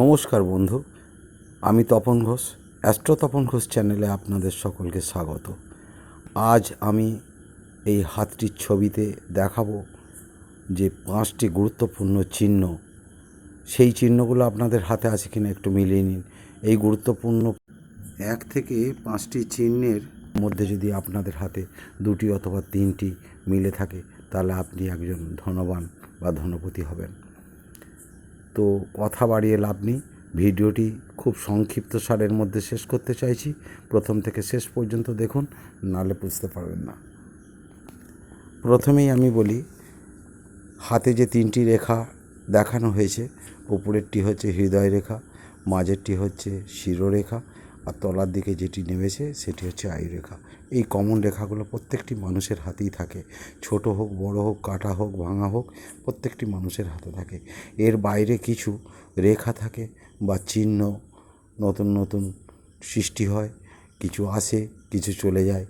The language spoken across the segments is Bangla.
নমস্কার বন্ধু, আমি তপন ঘোষ, অ্যাস্ট্রো তপন ঘোষ চ্যানেলে আপনাদের সকলকে স্বাগত। আজ আমি এই হাতটির ছবিতে দেখাবো যে পাঁচটি গুরুত্বপূর্ণ চিহ্ন। সেই চিহ্নগুলো আপনাদের হাতে আছে কিনা একটু মিলিয়ে নিন। এই গুরুত্বপূর্ণ এক থেকে পাঁচটি চিহ্নের মধ্যে যদি আপনাদের হাতে দুটি অথবা তিনটি মিলে থাকে, তাহলে আপনি একজন ধনবান বা ধনপতি হবেন। তো কথা বাড়িয়ে লাভ নেই। ভিডিওটি খুব সংক্ষিপ্ত সারের মধ্যে শেষ করতে চাইছি। প্রথম থেকে শেষ পর্যন্ত দেখুন নালে বুঝতে পারবেন না। প্রথমেই আমি বলি, হাতে যে তিনটি রেখা দেখানো হয়েছে, উপরেরটি হচ্ছে হৃদয় রেখা, মাঝেরটি হচ্ছে শিরোরেখা আর তলার দিকে যেটি নেমেছে, সেটি হচ্ছে আয়ুরেখা এই কমন রেখাগুলো প্রত্যেকটি মানুষের হাতেই থাকে। ছোট হোক, বড় হোক, কাটা হোক, ভাঙা হোক, প্রত্যেকটি মানুষের হাতে থাকে। এর বাইরে কিছু রেখা থাকে বা চিহ্ন নতুন নতুন সৃষ্টি হয়, কিছু আসে, কিছু চলে যায়।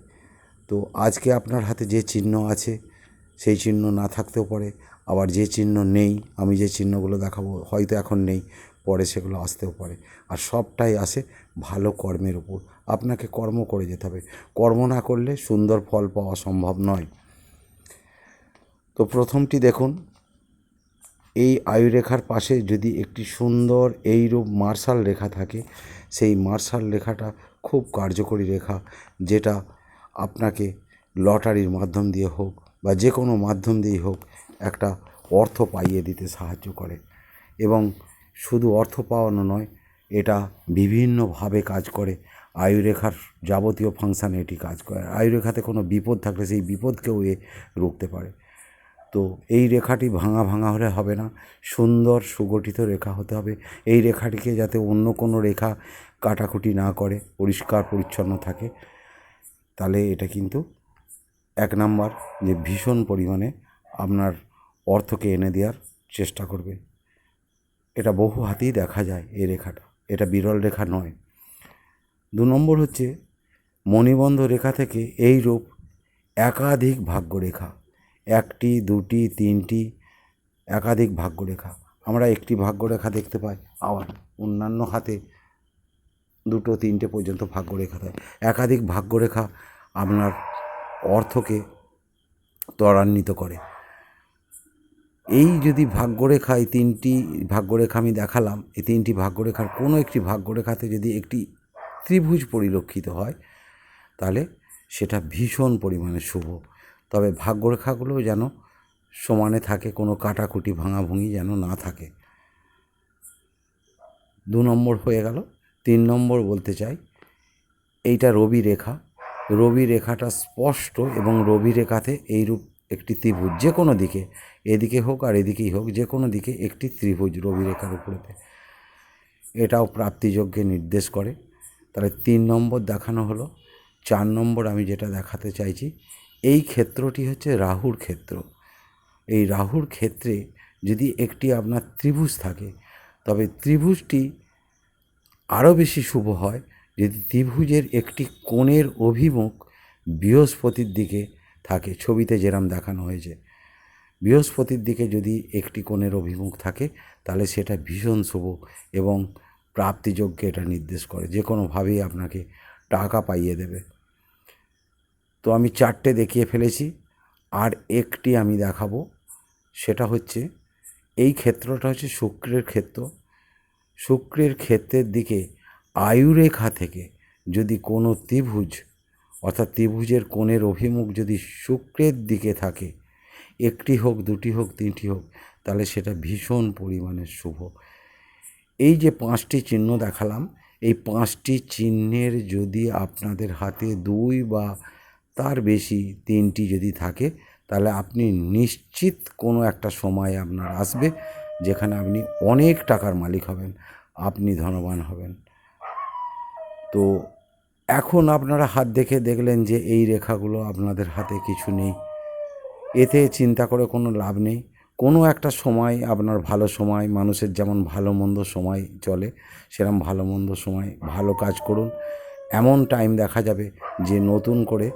তো আজকে আপনার হাতে যে চিহ্ন আছে, সেই চিহ্ন না থাকতেও পারে। আবার যে চিহ্ন নেই, আমি যে চিহ্নগুলো দেখাবো, হয়তো এখন নেই। পরে সেগুলো আসতেও পারে। আর সবটাই আসে ভালো কর্মের উপর। আপনাকে কর্ম করে যেতে হবে। কর্ম না করলে সুন্দর ফল পাওয়া সম্ভব নয়। তো প্রথমটি দেখুন, এই আয়ুরেখার পাশে যদি একটি সুন্দর এইরূপ মার্শাল রেখা থাকে, সেই মার্শাল রেখাটা খুব কার্যকরী রেখা, যেটা আপনাকে লটারির মাধ্যম দিয়ে হোক বা যে কোনো মাধ্যম দিয়েই হোক একটা অর্থ পাইয়ে দিতে সাহায্য করে। এবং শুধু অর্থ পাওয়ানো নয়, এটা বিভিন্নভাবে কাজ করে। আয়ুরেখার যাবতীয় ফাংশানে এটি কাজ করে। আয়ুরেখাতে কোনো বিপদ থাকলে সেই বিপদকেও এ রুখতে পারে। তো এই রেখাটি ভাঙা ভাঙা হলে হবে না, সুন্দর সুগঠিত রেখা হতে হবে। এই রেখাটিকে যাতে অন্য কোনো রেখা কাটাকুটি না করে, পরিষ্কার পরিচ্ছন্ন থাকে, তাহলে এটা কিন্তু এক নাম্বার যে ভীষণ পরিমাণে আপনার অর্থকে এনে দেওয়ার চেষ্টা করবে। এটা বহু হাতেই দেখা যায় এই রেখাটা। এটা বিরল রেখা নয়। দু নম্বর হচ্ছে, মণিবন্ধ রেখা থেকে এই রূপ একাধিক ভাগ্যরেখা। একটি, দুটি, তিনটি একাধিক ভাগ্যরেখা। আমরা একটি ভাগ্যরেখা দেখতে পাই, আবার অন্যান্য হাতে দুটো, তিনটে পর্যন্ত ভাগ্যরেখা দেয় একাধিক ভাগ্যরেখা আপনার অর্থকে ত্বরান্বিত করে। এই যদি ভাগ্যরেখা, এই তিনটি ভাগ্যরেখা আমি দেখালাম, এই তিনটি ভাগ্যরেখার কোনো একটি ভাগ্যরেখাতে যদি একটি ত্রিভুজ পরিলক্ষিত হয়, তাহলে সেটা ভীষণ পরিমাণে শুভ। তবে ভাগ্যরেখাগুলো যেন সমানে থাকে, কোনো কাটাকুটি, ভাঙাভুঙি যেন না থাকে। দু নম্বর হয়ে গেল, তিন নম্বর বলতে চাই, এইটা রবি রেখা রবি রেখাটা স্পষ্ট এবং রবি রেখাতে এইরূপ একটি ত্রিভুজ যে কোনো দিকে, এদিকে হোক আর এদিকেই হোক, যে কোনো দিকে একটি ত্রিভুজ রবি রেখার উপরেতে। এটাও প্রাপ্তিযজ্ঞে নির্দেশ করে। তাহলে তিন নম্বর দেখানো হলো। চার নম্বর আমি যেটা দেখাতে চাইছি, এই ক্ষেত্রটি হচ্ছে রাহুর ক্ষেত্র। এই রাহুর ক্ষেত্রে যদি একটি আপনার ত্রিভুজ থাকে, তবে ত্রিভুজটি আরও বেশি শুভ হয় যদি ত্রিভুজের একটি কোণের অভিমুখ বৃহস্পতির দিকে থাকে, ছবিতে যেরম দেখানো হয়েছে। বৃহস্পতির দিকে যদি একটি কোণের অভিমুখ থাকে, তাহলে সেটা ভীষণ শুভ এবং প্রাপ্তিযোগ্য এটা নির্দেশ করে। যে কোনোভাবেই আপনাকে টাকা পাইয়ে দেবে। তো আমি চারটে দেখিয়ে ফেলেছি। আর একটি আমি দেখাবো। সেটা হচ্ছে, এই ক্ষেত্রটা হচ্ছে শুক্রের ক্ষেত্র। শুক্রের ক্ষেত্রের দিকে আয়ুরেখা থেকে যদি কোনো ত্রিভুজ অর্থাৎ ত্রিভুজের কোণের অভিমুখ যদি শুক্রের দিকে থাকে, একটি হোক, দুটি হোক, তিনটি হোক, তাহলে সেটা ভীষণ পরিমাণে শুভ। এই যে পাঁচটি চিহ্ন দেখালাম, এই পাঁচটি চিহ্নের যদি আপনাদের হাতে দুই বা তার বেশি তিনটি যদি থাকে, তাহলে আপনি নিশ্চিত কোনো একটা সময় আপনার আসবে, যেখানে আপনি অনেক টাকার মালিক হবেন, আপনি ধনবান হবেন। তো এখন আপনারা হাত দেখে দেখলেন যে এই রেখাগুলো আপনাদের হাতে কিছু নেই। এতে চিন্তা করে কোনো লাভ নেই। কোনো একটা সময় আপনার ভালো সময়, মানুষের যেমন ভালো মন্দ সময় চলে সেরকম ভালো মন্দ সময়, ভালো কাজ করুন। এমন টাইম দেখা যাবে যে নতুন করে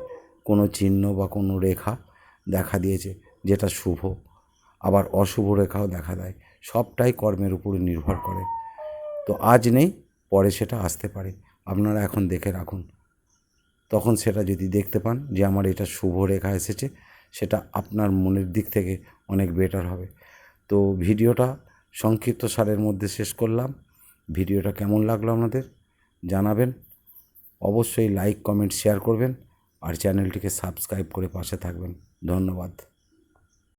কোনো চিহ্ন বা কোনো রেখা দেখা দিয়েছে যেটা শুভ। আবার অশুভ রেখাও দেখা দেয়। সবটাই কর্মের উপরে নির্ভর করে। তো আজ নেই, পরে সেটা আসতে পারে। আপনারা এখন দেখে রাখুন। তখন সেটা যদি দেখতে পান যে আমার এটা শুভ রেখা এসেছে, সেটা আপনার মনের দিক থেকে অনেক বেটার হবে। তো ভিডিওটা সংক্ষিপ্ত সারের মধ্যে শেষ করলাম। ভিডিওটা কেমন লাগল আপনাদের জানাবেন। অবশ্যই লাইক কমেন্ট শেয়ার করবেন আর চ্যানেলটিকে সাবস্ক্রাইব করে পাশে থাকবেন। ধন্যবাদ।